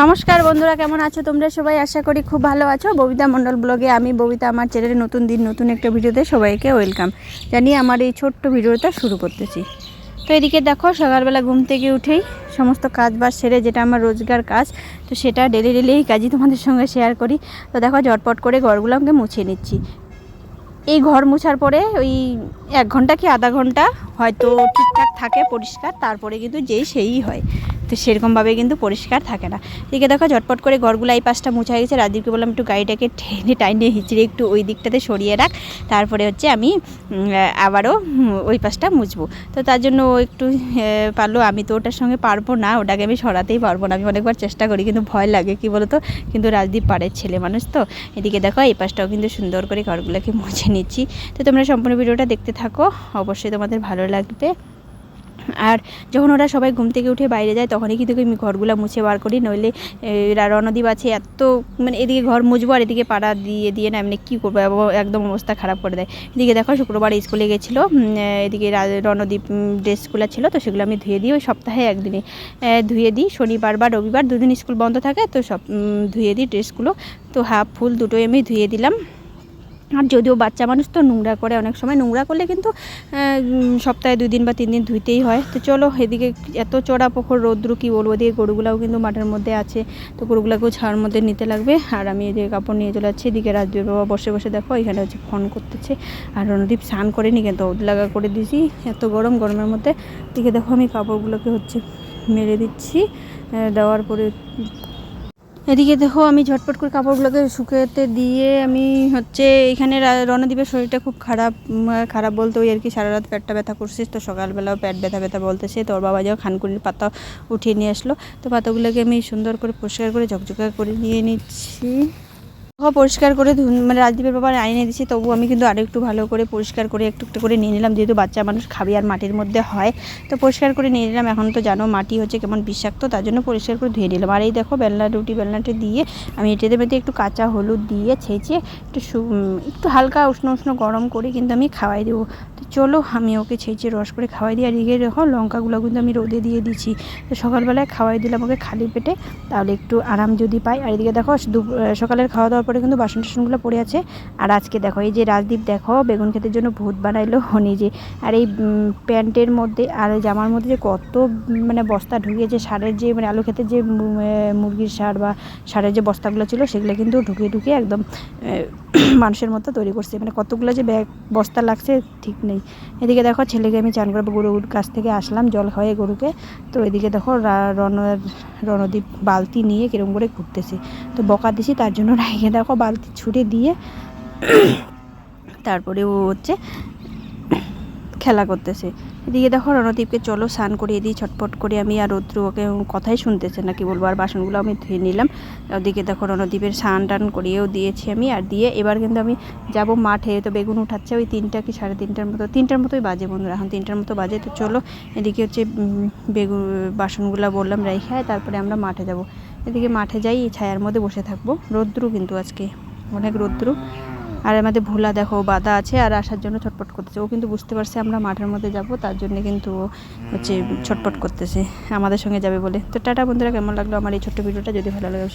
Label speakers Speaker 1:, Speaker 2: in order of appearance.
Speaker 1: নমস্কার বন্ধুরা, কেমন আছো তোমরা? সবাই আশা করি খুব ভালো আছো। ববিতা মণ্ডল ব্লগে আমি ববিতা, আমার চ্যানেলে নতুন দিন, নতুন একটা ভিডিওতে সবাইকে ওয়েলকাম জানিয়ে আমার এই ছোট্ট ভিডিওটা শুরু করতেছি। তো এদিকে দেখো, সকালবেলা ঘুম থেকে উঠেই সমস্ত কাজ বাজ সেরে যেটা আমার রোজগার কাজ, তো সেটা ডেলি ডেলি এই কাজই তোমাদের সঙ্গে শেয়ার করি। তো দেখো, ঝটপট করে ঘরগুলো আমাকে মুছে নিচ্ছি। এই ঘর মোছার পরে ওই এক ঘণ্টা কি আধা ঘণ্টা হয়তো ঠিকঠাক থাকে, পরিষ্কার, তারপরে কিন্তু যেই সেই হয়। তো সেরকমভাবে কিন্তু পরিষ্কার থাকে না। এদিকে দেখো ঝটপট করে ঘরগুলো এই পাশটা মোছা গেছে। রাজদীপকে বললাম, একটু গাড়িটাকে টেনে টাইনে হিচড়ে একটু ওই দিকটাতে সরিয়ে রাখ। তারপরে হচ্ছে আমি আবারও ওই পাশটা মুছবো। তো তার জন্য ও একটু পারল। আমি তো ওটার সঙ্গে পারব না, ওটাকে আমি সরাতেই পারব না। আমি অনেকবার চেষ্টা করি, কিন্তু ভয় লাগে, কি বলতো? কিন্তু রাজদীপ পারে ছেলে মানুষ তো। এদিকে দেখো এই পাশটাও কিন্তু সুন্দর করে ঘরগুলোকে মুছে নিচ্ছি। তো তোমরা সম্পূর্ণ ভিডিওটা দেখতে থাকো। অবশ্যই তোমাদের ভালো লাগবে। আর যখন ওরা সবাই ঘুম থেকে উঠে বাইরে যায় তখনই কিন্তু আমি ঘরগুলো মুছে বার করি। নইলে এ, রা- রণদীপ আছে এত মানে এদিকে ঘর মুছবো আর এদিকে পাড়া দিয়ে দিয়ে না এমনি কী করব? একদম অবস্থা খারাপ করে দেয়। এদিকে দেখো শুক্রবার স্কুলে গেছিল এদিকে রা- রণদীপ ড্রেসগুলো ছিল তো সেগুলো আমি ধুয়ে দিই ওই সপ্তাহে একদিনে ধুয়ে দিই। শনিবার বা রবিবার দুদিন স্কুল বন্ধ থাকে তো সব ধুয়ে দিই ড্রেসগুলো। তো হাফ ফুল দুটোই আমি ধুয়ে দিলাম। আর যদিও বাচ্চা মানুষ তো নোংরা করে অনেক সময়, নোংরা করলে কিন্তু সপ্তাহে দুই দিন বা তিন দিন ধুইতেই হয়। তো চলো এদিকে এত চড়া পোখর রৌদ্র কী বলব, এদিকে গরুগুলাও কিন্তু মাঠের মধ্যে আছে। তো গরুগুলাকেও ছাড়ার মধ্যে নিতে লাগবে। আর আমি এদিকে কাপড় নিয়ে চলে যাচ্ছি। এদিকে রাজবীর বাবা বসে বসে দেখো, এখানে হচ্ছে ফোন করতেছে। আর রণদীপ স্নান করেনি, কিন্তু লাগা করে দিয়েছি। এত গরম, গরমের মধ্যে। এদিকে দেখো আমি কাপড়গুলোকে হচ্ছে মেরে দিচ্ছি। দেওয়ার পরে এদিকে দেখো, আমি ঝটপট করে কাপড়গুলোকে শুকাতে দিয়ে আমি হচ্ছে এখানে রা- রণদীপের শরীরটা খুব খারাপ খারাপ বলতে ওই আর কি সারা রাত পেটটা ব্যথা করছিস তো, সকালবেলাও পেট ব্যথা ব্যথা বলতেছে। তোর বাবা যাও খানকুনির পাতা উঠিয়ে নিয়ে আসলো। তো পাতাগুলোকে আমি সুন্দর করে পরিষ্কার করে ঝকঝকা করে নিয়ে নিচ্ছি। পরিষ্কার করে মানে রাজদীপের বাবা আইনে দিচ্ছি তবু আমি কিন্তু আরও একটু ভালো করে পরিষ্কার করে একটু একটু করে নিয়ে নিলাম। যেহেতু বাচ্চা মানুষ খাবি আর মাটির মধ্যে হয়, তো পরিষ্কার করে নিয়ে নিলাম। এখন তো জানো মাটি হচ্ছে কেমন বিষাক্ত, তার জন্য পরিষ্কার করে ধুয়ে নিলাম। আর এই দেখো বেলনা, রুটি বেলনাটা দিয়ে আমি এটাতে মেতে একটু কাঁচা হলুদ দিয়ে ছেঁচে একটু একটু হালকা উষ্ণ উষ্ণ গরম করে কিন্তু আমি খাওয়াই দেবো। তো চলো আমি ওকে ছেঁচে রস করে খাওয়াই দিই। আর এদিকে দেখো লঙ্কাগুলো কিন্তু আমি রোদে দিয়ে দিচ্ছি তো সকালবেলায় খাওয়াই দিলাম ওকে খালি পেটে, তাহলে একটু আরাম যদি পাই। আর এদিকে দেখো সকালের খাওয়া দাওয়ার পরে কিন্তু বাসন টাসনগুলো পড়ে আছে। আর আজকে দেখো, এই যে রাজদীপ দেখো, বেগুন ক্ষেতের জন্য ভূত বানাইলো নিজে আর এই প্যান্টের মধ্যে, আর জামার মধ্যে যে কত মানে বস্তা ঢুকিয়েছে, সারের যে মানে আলু ক্ষেতের যে মুরগির সার বা সারের যে বস্তাগুলো ছিল, সেগুলো কিন্তু ঢুকিয়ে ঢুকিয়ে একদম মানুষের মতো তৈরি করছে। মানে কতগুলো যে ব্যাগ, বস্তা লাগছে, ঠিক নেই। এদিকে দেখো, ছেলেকে আমি চান করে গরুর কাছ থেকে আসলাম, জল খাওয়াই গরুকে। তো এদিকে দেখো রণ, রণদীপ বালতি নিয়ে কিরম করে ঘুরতেছে। তো বকা দিছি, তার জন্য রাইগে দেখো বালতি ছুটে দিয়ে তারপরে ও হচ্ছে খেলা করতেছে। এদিকে দেখো রণদীপকে চলো স্নান করিয়ে দিই, ছটপট করে আমি আর রৌদ্র ওকে কথাই শুনতেছে না, কি বলব, আর বাসনগুলো আমি ধুয়ে নিলাম। ওদিকে দেখো রণদীপের স্নান টান করিয়েও দিয়েছি আমি, আর দিয়ে এবার কিন্তু আমি যাব মাঠে। তো বেগুন উঠাচ্ছে ওই তিনটা কি সাড়ে তিনটার মতো, তিনটার মতোই বাজে বন্ধুরা, এখন তিনটার মতো বাজে। তো চলো এদিকে হচ্ছে বেগুন, বাসনগুলো বললাম রাইখায় তারপরে আমরা মাঠে যাব। এদিকে মাঠে যাই, ছায়ার মধ্যে বসে থাকব। রৌদ্রু কিন্তু আজকে অনেক রৌদ্রু। আর আমাদের ভোলা দেখো বাধা আছে আর আসার জন্য ছটপট করতেছে। ও কিন্তু বুঝতে পারছে আমরা মাঠের মধ্যে যাব, তার জন্য কিন্তু ও হচ্ছে ছটপট করতেছে। আমাদের সঙ্গে যাবে বলে। তো টাটা বন্ধুরা, কেমন লাগল আমার এই ছোট্ট ভিডিওটা? যদি ভালো লাগে